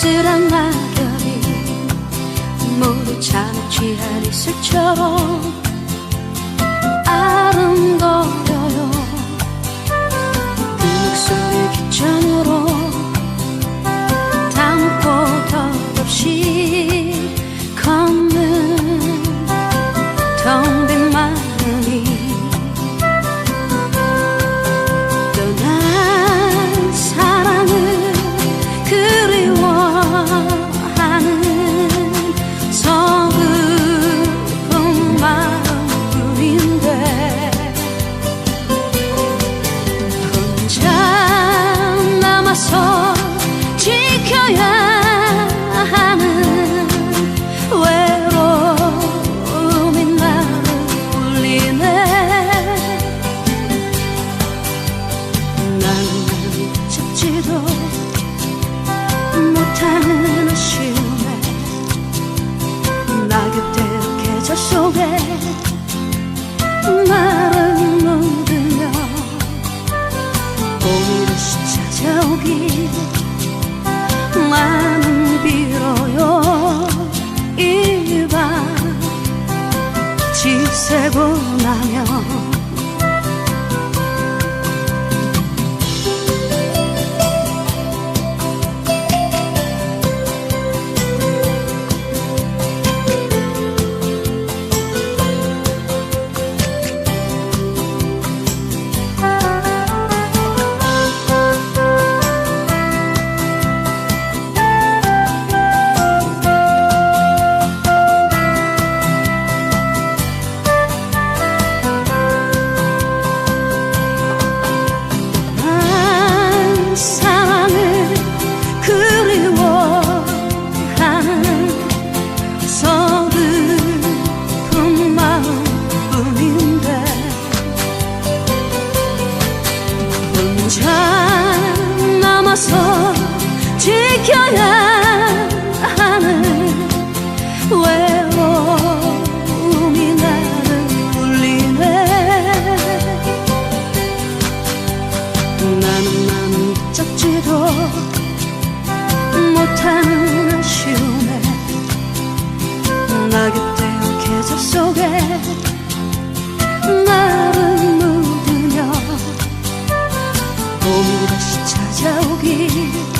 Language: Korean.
쓸쓸한 낙엽이 모두 참지 않을슬처럼 아름거려요. 그 목소리 귀천으로 담고 덧없이 걷는 텅빈 다시 찾아오길. 나 나는 나는 잡지도 못하는 아쉬움에 나게 되어 계절 속에 나를 묻으며 봄이 다시 찾아오길